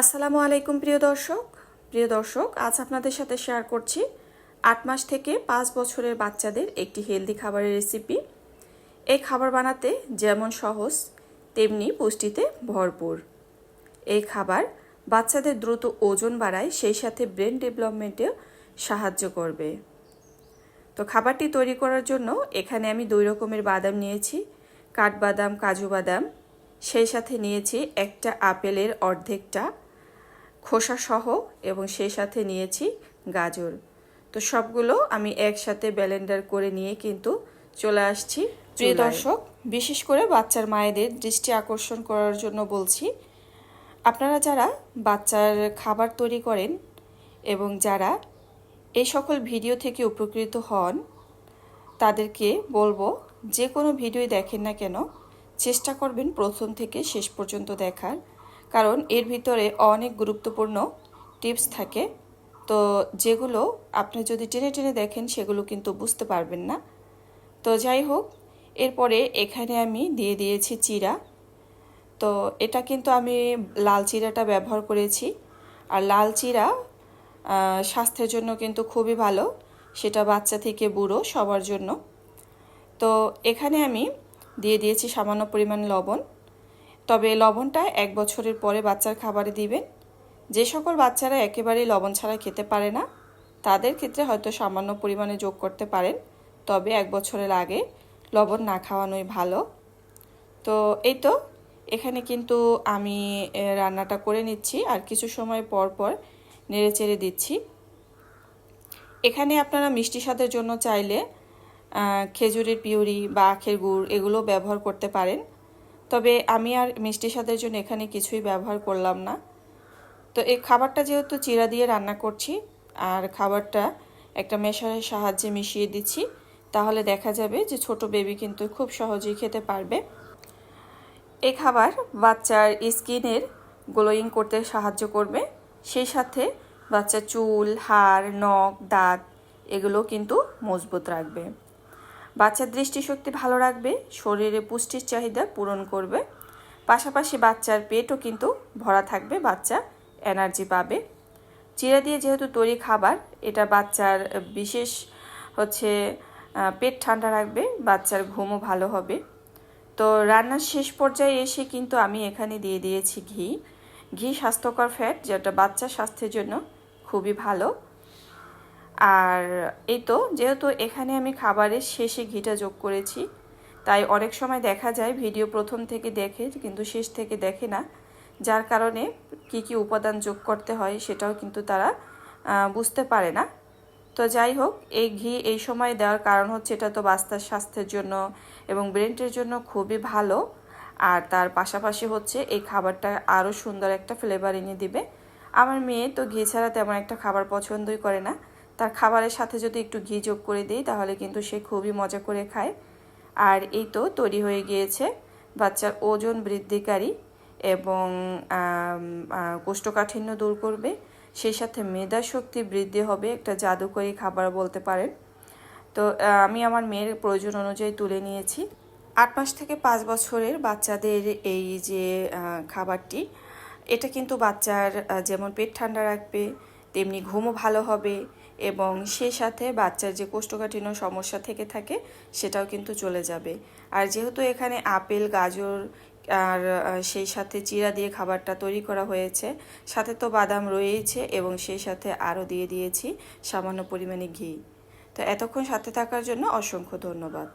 আসসালামু আলাইকুম, প্রিয় দর্শক। প্রিয় দর্শক, আজ আপনাদের সাথে শেয়ার করছি আট মাস থেকে পাঁচ বছরের বাচ্চাদের একটি হেলদি খাবারের রেসিপি এই খাবার বানাতে যেমন সহজ, তেমনি পুষ্টিতে ভরপুর। এই খাবার বাচ্চাদের দ্রুত ওজন বাড়ায়, সেই সাথে ব্রেন ডেভেলপমেন্টেও সাহায্য করবে। তো খাবারটি তৈরি করার জন্য এখানে আমি দুই রকমের বাদাম নিয়েছি। কাঠবাদাম, কাজু বাদাম। সেই সাথে নিয়েছি একটা আপেলের অর্ধেকটা খোসা সহ এবং সেই সাথে নিয়েছি গাজর। তো সবগুলো আমি একসাথে ব্যালেন্ডার করে নিয়ে কিন্তু চলে আসছি প্রিয় দর্শক বিশেষ করে বাচ্চার মায়েদের দৃষ্টি আকর্ষণ করার জন্য বলছি আপনারা যারা বাচ্চার খাবার তৈরি করেন এবং যারা এই সকল ভিডিও থেকে উপকৃত হন তাদেরকে বলব যে কোনো ভিডিওই দেখেন না কেন চেষ্টা করবেন প্রথম থেকে শেষ পর্যন্ত দেখার। কারণ এর ভিতরে অনেক গুরুত্বপূর্ণ টিপস থাকে। তো যেগুলো আপনি যদি টেনে টেনে দেখেন, সেগুলো কিন্তু বুঝতে পারবেন না। তো যাই হোক, এরপরে এখানে আমি দিয়ে দিয়েছি চিরা। তো এটা কিন্তু আমি লাল চিরাটা ব্যবহার করেছি। আর লাল চিরা স্বাস্থ্যের জন্য কিন্তু খুবই ভালো। সেটা বাচ্চা থেকে বুড়ো, সবার জন্য। তো এখানে আমি দিয়ে দিয়েছি সামান্য পরিমাণ লবণ। তবে লবণটা এক বছরের পরে বাচ্চার খাবারে দিবেন। যে সকল বাচ্চারা একেবারেই লবণ ছাড়া খেতে পারে না, তাদের ক্ষেত্রে হয়তো সামান্য পরিমাণে যোগ করতে পারেন, তবে এক বছরের আগে লবণ না খাওয়ানোই ভালো। তো এই তো, এখানে কিন্তু আমি রান্নাটা করে নিচ্ছি আর কিছু সময় পর পর নেড়ে চেড়ে দিচ্ছি। এখানে আপনারা মিষ্টি স্বাদের জন্য চাইলে খেজুরের পিউরি বা আখের গুড় এগুলো ব্যবহার করতে পারেন। তবে আমি আর মিষ্টি স্বাদের জন্য এখানে কিছুই ব্যবহার করলাম না। তো এই খাবারটা যেহেতু চিরা দিয়ে রান্না করছি, আর খাবারটা একটা মেশারের সাহায্যে মিশিয়ে দিচ্ছি, তাহলে দেখা যাবে যে ছোট বেবি কিন্তু খুব সহজেই খেতে পারবে। এই খাবার বাচ্চার স্কিনের গ্লোয়িং করতে সাহায্য করবে। সেই সাথে বাচ্চার চুল, হাড়, নখ, দাঁত, এগুলো কিন্তু মজবুত রাখবে। বাচ্চার দৃষ্টিশক্তি ভালো রাখবে, শরীরে পুষ্টির চাহিদা পূরণ করবে। পাশাপাশি বাচ্চার পেটও কিন্তু ভরা থাকবে, বাচ্চা এনার্জি পাবে। চিরা দিয়ে যেহেতু তৈরি খাবার, এটা বাচ্চার বিশেষ হচ্ছে পেট ঠান্ডা রাখবে, বাচ্চার ঘুমও ভালো হবে। তো রান্নার শেষ পর্যায়ে এসে কিন্তু আমি এখানে দিয়ে দিয়েছি ঘি। ঘি স্বাস্থ্যকর ফ্যাট যেটা বাচ্চার স্বাস্থ্যের জন্য খুবই ভালো। আর এই তো, যেহেতু এখানে আমি খাবারের শেষে ঘিটা যোগ করেছি, তাই অনেক সময় দেখা যায় ভিডিও প্রথম থেকে দেখে, কিন্তু শেষ থেকে দেখে না। যার কারণে কি কি উপাদান যোগ করতে হয় সেটাও কিন্তু তারা বুঝতে পারে না। তো যাই হোক, এই ঘি এই সময় দেওয়ার কারণ হচ্ছে এটা তো বাস্তার স্বাস্থ্যের জন্য এবং ব্রেনটের জন্য খুবই ভালো। আর তার পাশাপাশি হচ্ছে এই খাবারটা আরও সুন্দর একটা ফ্লেভার এনে দিবে। আমার মেয়ে তো ঘি ছাড়া তেমন একটা খাবার পছন্দই করে না। তার খাবারের সাথে যদি একটু ঘি যোগ করে দিই, তাহলে কিন্তু সে খুবই মজা করে খায়। আর এই তো তৈরি হয়ে গিয়েছে বাচ্চার ওজন বৃদ্ধিকারী এবং কোষ্ঠকাঠিন্য দূর করবে। সেই সাথে মেধা শক্তি বৃদ্ধি হবে, একটা জাদুকরী খাবার বলতে পারেন। তো আমি আমার মেয়ের প্রয়োজন অনুযায়ী তুলে নিয়েছি। আট মাস থেকে পাঁচ বছরের বাচ্চাদের এই যে খাবারটি, এটা কিন্তু বাচ্চার যেমন পেট ঠান্ডা রাখবে, তেমনি ঘুমও ভালো হবে। এবং সেই সাথে বাচ্চার যে কোষ্ঠকাঠিন্য সমস্যা থেকে থাকে, সেটাও কিন্তু চলে যাবে। আর যেহেতু এখানে আপেল, গাজর আর সেই সাথে চিরা দিয়ে খাবারটা তৈরি করা হয়েছে, সাথে তো বাদাম রয়েছে এবং সেই সাথে আরও দিয়ে দিয়েছি সামান্য পরিমাণে ঘি। তো এতক্ষণ সাথে থাকার জন্য অসংখ্য ধন্যবাদ।